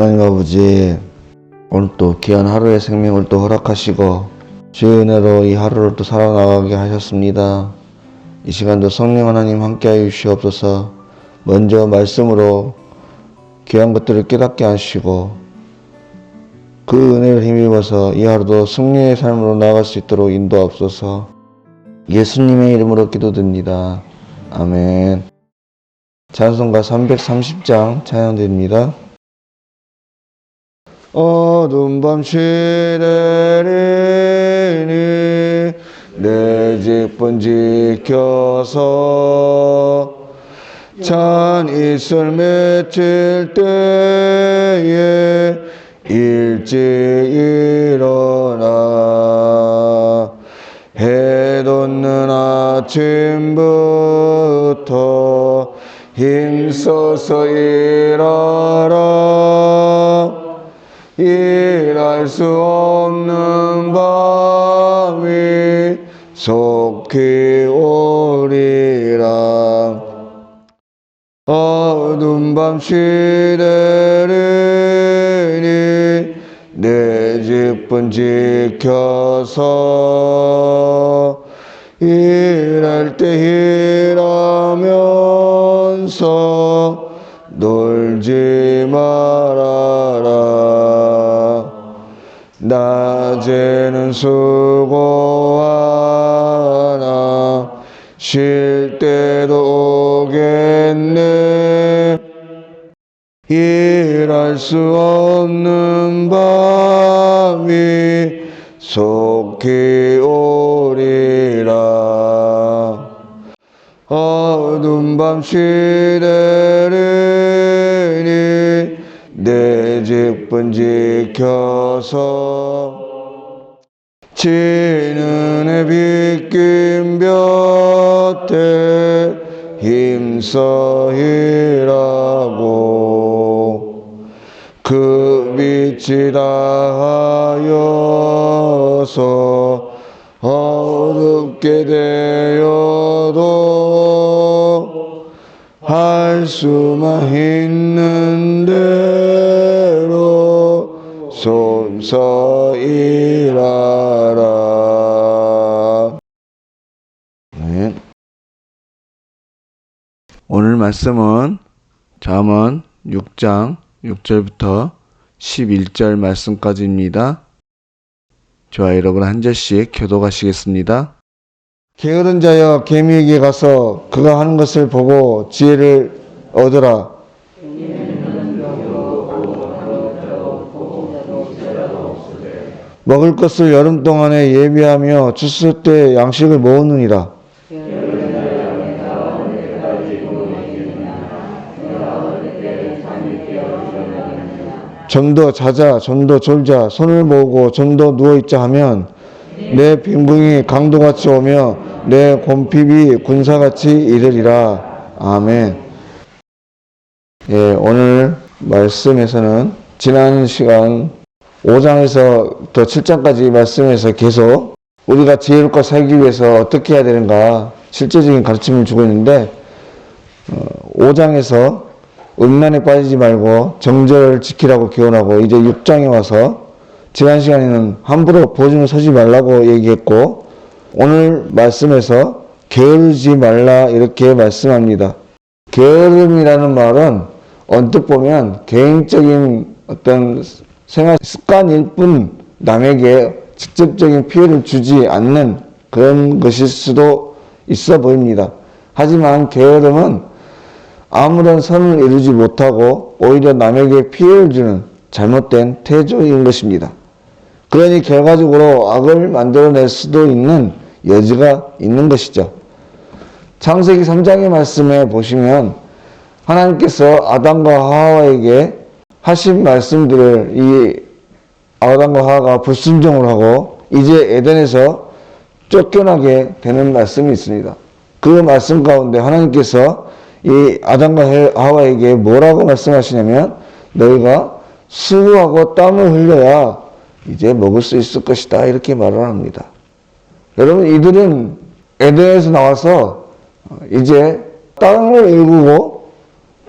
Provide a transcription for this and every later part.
하나님 아버지 오늘 또 귀한 하루의 생명을 또 허락하시고 주의 은혜로 이 하루를 또 살아나가게 하셨습니다. 이 시간도 성령 하나님 함께하여 주시옵소서 먼저 말씀으로 귀한 것들을 깨닫게 하시고 그 은혜를 힘입어서 이 하루도 승리의 삶으로 나아갈 수 있도록 인도하옵소서 예수님의 이름으로 기도드립니다. 아멘 찬송가 330장 찬양드립니다. 어두운 밤 시 내리니 내 집은 지켜서 찬 이슬 맺힐 때에 일찍 일어나 해 돋는 아침부터 힘써서 일하라 일할 수 없는 밤이 속히 오리라. 어두운 밤 시대리니 내 집은 지켜서 일할 때 일하면서 놀지 말 낮에는 수고하나 쉴 때도 오겠네. 일할 수 없는 밤이 속히 오리라. 어두운 밤 시대리니 내 집은 지켜서 지는 해 빗긴 볕에 힘써 일하고. 그 빛이 다하여서 어둡게 되어도 할 수만 있는 대로 손서 일하 말씀은 잠언 6장 6절부터 11절 말씀까지입니다. 저와 여러분 한 절씩 교도가시겠습니다. 게으른 자여 개미에게 가서 그가 하는 것을 보고 지혜를 얻으라. 먹을 것을 여름 동안에 예비하며 추수 때 양식을 모으느니라. 좀 더 자자, 좀 더 졸자, 손을 모으고 좀 더 누워있자 하면 내 빙붕이 강도같이 오며 내 곰핍이 군사같이 이르리라. 아멘. 예, 오늘 말씀에서는 지난 시간 5장에서 더 7장까지 말씀에서 계속 우리가 지혜롭게 살기 위해서 어떻게 해야 되는가 실제적인 가르침을 주고 있는데 어, 5장에서 음란에 빠지지 말고 정절을 지키라고 교훈하고 이제 6장에 와서 지난 시간에는 함부로 보증을 서지 말라고 얘기했고 오늘 말씀에서 게으르지 말라 이렇게 말씀합니다. 게으름이라는 말은 언뜻 보면 개인적인 어떤 생활 습관일 뿐 남에게 직접적인 피해를 주지 않는 그런 것일 수도 있어 보입니다. 하지만 게으름은 아무런 선을 이루지 못하고 오히려 남에게 피해를 주는 잘못된 태조인 것입니다. 그러니 결과적으로 악을 만들어낼 수도 있는 여지가 있는 것이죠. 창세기 3장의 말씀에 보시면 하나님께서 아담과 하와에게 하신 말씀들을 이 아담과 하와가 불순종을 하고 이제 에덴에서 쫓겨나게 되는 말씀이 있습니다. 그 말씀 가운데 하나님께서 이 아담과 하와에게 뭐라고 말씀하시냐면 너희가 수고하고 땀을 흘려야 이제 먹을 수 있을 것이다 이렇게 말을 합니다. 여러분 이들은 에덴에서 나와서 이제 땀을 일구고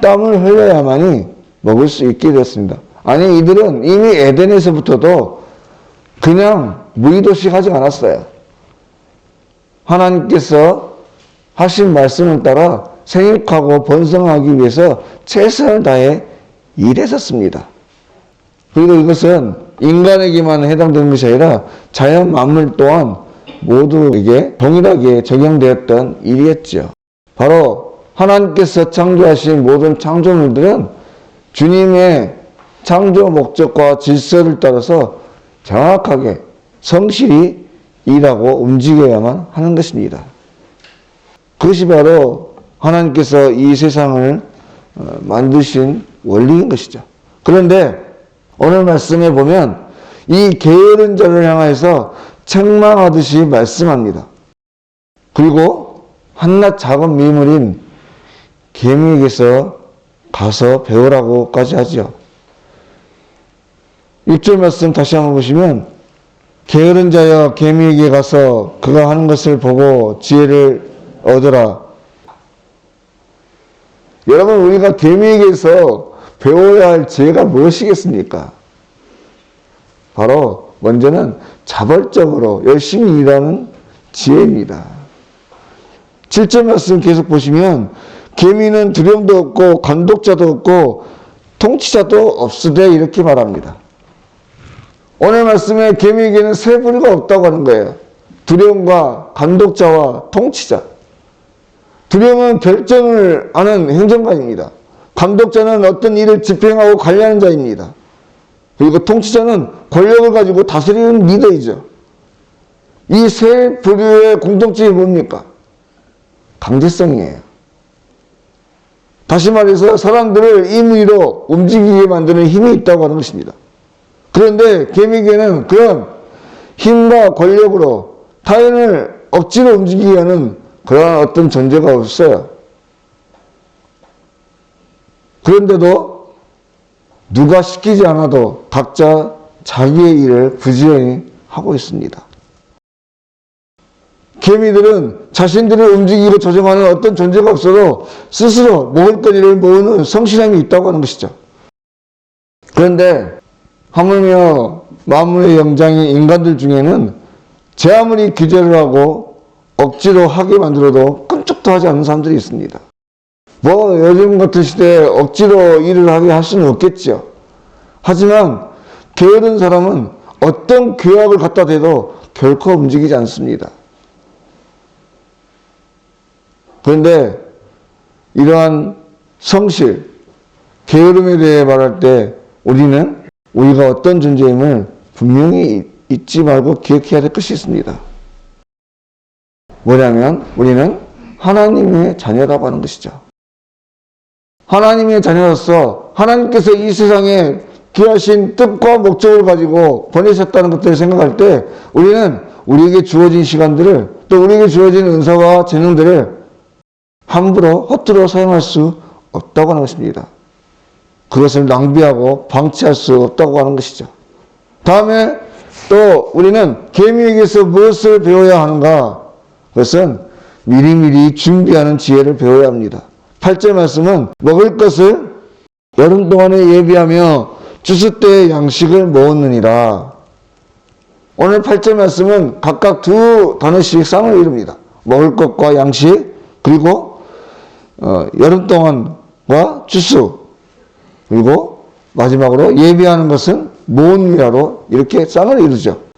땀을 흘려야만이 먹을 수 있게 되었습니다. 아니, 이들은 이미 에덴에서부터도 그냥 무의도식 하지 않았어요. 하나님께서 하신 말씀을 따라 생육하고 번성하기 위해서 최선을 다해 일했었습니다. 그리고 이것은 인간에게만 해당되는 것이 아니라 자연 만물 또한 모두에게 동일하게 적용되었던 일이었죠. 바로 하나님께서 창조하신 모든 창조물들은 주님의 창조 목적과 질서를 따라서 정확하게 성실히 일하고 움직여야만 하는 것입니다. 그것이 바로 하나님께서 이 세상을 어, 만드신 원리인 것이죠. 그런데 오늘 말씀에 보면 이 게으른 자를 향하여서 책망하듯이 말씀합니다. 그리고 한낱 작은 미물인 개미에게서 가서 배우라고까지 하죠. 6절 말씀 다시 한번 보시면 게으른 자여 개미에게 가서 그가 하는 것을 보고 지혜를 얻으라. 여러분 우리가 개미에게서 배워야 할 지혜가 무엇이겠습니까? 바로 먼저는 자발적으로 열심히 일하는 지혜입니다. 7절 말씀 계속 보시면 개미는 두려움도 없고 감독자도 없고 통치자도 없으되 이렇게 말합니다. 오늘 말씀에 개미에게는 세 부류가 없다고 하는 거예요. 두려움과 감독자와 통치자. 두려움은 결정을 하는 행정관입니다. 감독자는 어떤 일을 집행하고 관리하는 자입니다. 그리고 통치자는 권력을 가지고 다스리는 리더이죠. 이 세 부류의 공통점이 뭡니까? 강제성이에요. 다시 말해서 사람들을 임의로 움직이게 만드는 힘이 있다고 하는 것입니다. 그런데 개미에게는 그런 힘과 권력으로 타인을 억지로 움직이게 하는 그러한 어떤 존재가 없어요. 그런데도 누가 시키지 않아도 각자 자기의 일을 부지런히 하고 있습니다. 개미들은 자신들을 움직이고 조정하는 어떤 존재가 없어도 스스로 먹을거리를 모으는 성실함이 있다고 하는 것이죠. 그런데 하물며 만물의 영장인 인간들 중에는 제 아무리 규제를 하고 억지로 하게 만들어도 끔찍도 하지 않는 사람들이 있습니다. 뭐 요즘 같은 시대에 억지로 일을 하게 할 수는 없겠죠. 하지만 게으른 사람은 어떤 규약을 갖다 대도 결코 움직이지 않습니다. 그런데 이러한 성실, 게으름에 대해 말할 때 우리는 우리가 어떤 존재임을 분명히 잊지 말고 기억해야 될 것이 있습니다. 뭐냐면 우리는 하나님의 자녀라고 하는 것이죠. 하나님의 자녀로서 하나님께서 이 세상에 귀하신 뜻과 목적을 가지고 보내셨다는 것들을 생각할 때 우리는 우리에게 주어진 시간들을 또 우리에게 주어진 은사와 재능들을 함부로 허투루 사용할 수 없다고 하는 것입니다. 그것을 낭비하고 방치할 수 없다고 하는 것이죠. 다음에 또 우리는 개미에게서 무엇을 배워야 하는가? 그것은 미리미리 준비하는 지혜를 배워야 합니다. 8절 말씀은 먹을 것을 여름 동안에 예비하며 주스 때의 양식을 모았느니라. 오늘 8절 말씀은 각각 두 단어씩 쌍을 이룹니다. 먹을 것과 양식, 그리고 어, 여름 동안과 주스, 그리고 마지막으로 예비하는 것은 모은미라로 이렇게 쌍을 이루죠.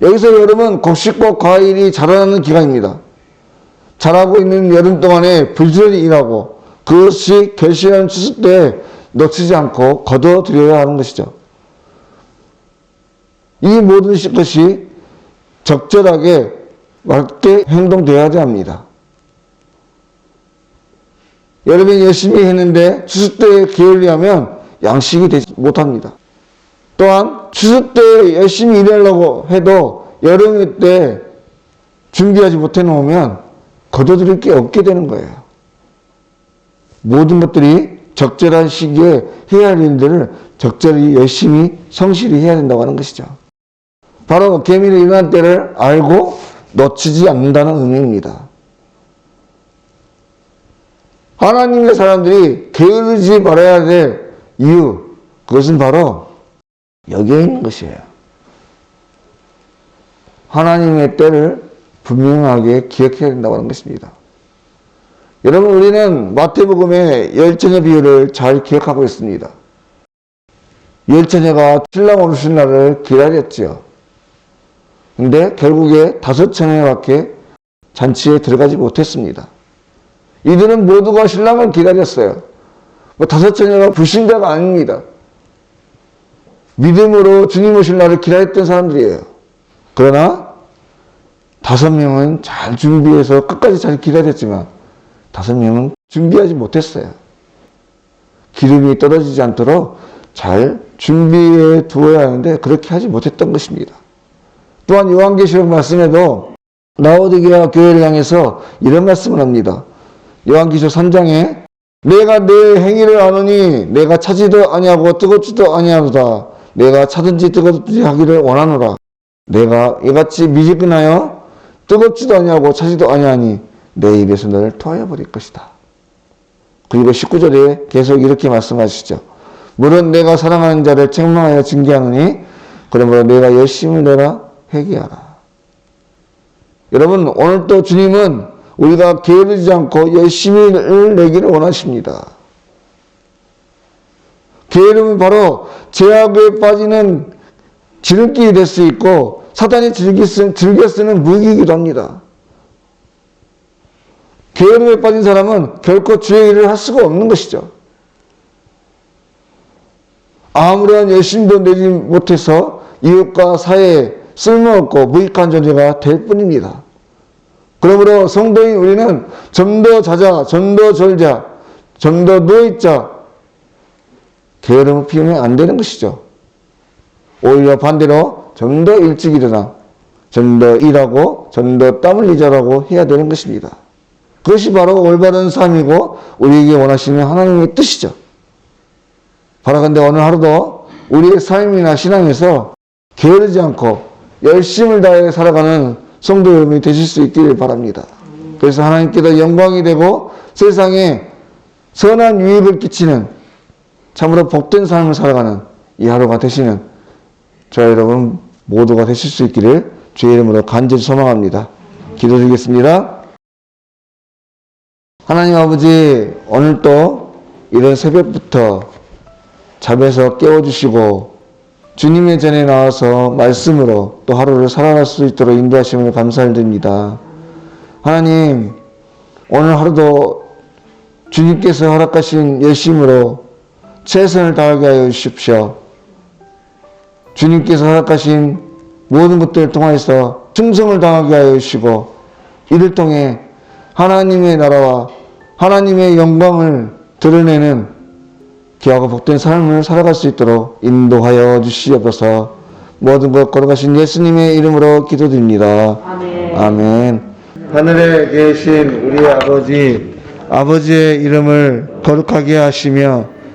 여기서 여름은 곡식과 과일이 자라나는 기간입니다. 자라고 있는 여름 동안에 부지런히 일하고 그것이 결실하는 추수 때 놓치지 않고 거둬들여야 하는 것이죠. 이 모든 것이 적절하게 맞게 행동되어야 합니다. 여러분이 열심히 했는데 때 게을리하면 양식이 되지 못합니다. 또한 추수 때 열심히 일하려고 해도 여름 때 준비하지 못해 놓으면 거둬들일 게 없게 되는 거예요. 모든 것들이 적절한 시기에 해야 할 일들을 적절히 열심히 성실히 해야 된다고 하는 것이죠. 바로 개미를 일어난 때를 알고 놓치지 않는다는 의미입니다. 하나님의 사람들이 게으르지 말아야 될 이유, 그것은 바로 여기에 있는 것이에요. 하나님의 때를 분명하게 기억해야 된다고 하는 것입니다. 여러분, 우리는 마태복음의 열처녀 비유를 잘 기억하고 있습니다. 열처녀가 신랑 오르신 날을 기다렸지요. 근데 결국에 다섯 처녀밖에 잔치에 들어가지 못했습니다. 이들은 모두가 신랑을 기다렸어요. 뭐 다섯 처녀가 불신자가 아닙니다. 믿음으로 주님 오실 날을 기다렸던 사람들이에요. 그러나 다섯 명은 잘 준비해서 끝까지 잘 기다렸지만 다섯 명은 준비하지 못했어요. 기름이 떨어지지 않도록 잘 준비해 두어야 하는데 그렇게 하지 못했던 것입니다. 또한 요한계시록 말씀에도 라오디게아 교회를 향해서 이런 말씀을 합니다. 요한계시록 3장에 내가 내 행위를 아노니 내가 차지도 아니하고 뜨겁지도 아니하도다. 내가 차든지 뜨겁든지 하기를 원하노라. 내가 이같이 미지근하여 뜨겁지도 아니하고 차지도 아니하니 내 입에서 너를 토하여 버릴 것이다. 그리고 19절에 계속 이렇게 말씀하시죠. 물론 내가 사랑하는 자를 책망하여 징계하느니 그러므로 내가 열심을 내라 회개하라. 여러분 오늘 또 주님은 우리가 게으르지 않고 열심히 내기를 원하십니다. 게으름은 바로 죄악에 빠지는 지름길이 될 수 있고 사단이 즐겨 쓰는, 즐겨 쓰는 무기이기도 합니다. 게으름에 빠진 사람은 결코 주의 일을 할 수가 없는 것이죠. 아무런 열심도 내지 못해서 이웃과 사회에 쓸모없고 무익한 존재가 될 뿐입니다. 그러므로 성도인 우리는 좀더 자자, 졸자, 좀더 누워있자, 게으름을 피우면 안 되는 것이죠. 오히려 반대로 좀 더 일찍 일어나, 좀 더 일하고, 좀 더 땀을 잊으라고 해야 되는 것입니다. 그것이 바로 올바른 삶이고, 우리에게 원하시는 하나님의 뜻이죠. 바라건대 오늘 하루도 우리의 삶이나 신앙에서 게으르지 않고 열심을 다해 살아가는 성도 여러분이 되실 수 있기를 바랍니다. 그래서 하나님께도 영광이 되고 세상에 선한 유익을 끼치는 참으로 복된 삶을 살아가는 이 하루가 되시는 저와 여러분 모두가 되실 수 있기를 주의 이름으로 간절히 소망합니다. 기도드리겠습니다. 하나님 아버지 오늘 또 이런 새벽부터 잠에서 깨워주시고 주님의 전에 나와서 말씀으로 또 하루를 살아갈 수 있도록 인도하심을 감사드립니다. 하나님, 오늘 하루도 주님께서 허락하신 열심으로 최선을 다하게 하여 주십시오. 주님께서 허락하신 모든 것들을 통해서 충성을 당하게 하여 주시고 이를 통해 하나님의 나라와 하나님의 영광을 드러내는 귀하고 복된 삶을 살아갈 수 있도록 인도하여 주시옵소서 모든 것 걸어가신 예수님의 이름으로 기도드립니다. 아멘. 아멘. 하늘에 계신 우리 아버지, 아버지의 이름을 거룩하게 하시며,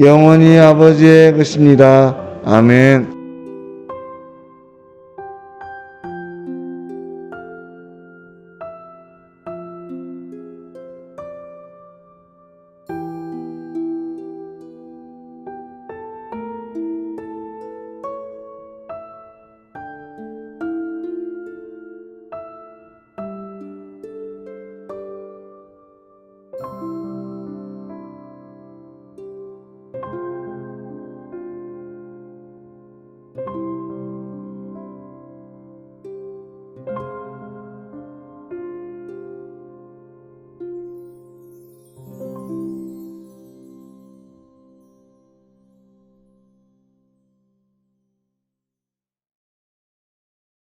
영원히 아버지의 것입니다. 아멘.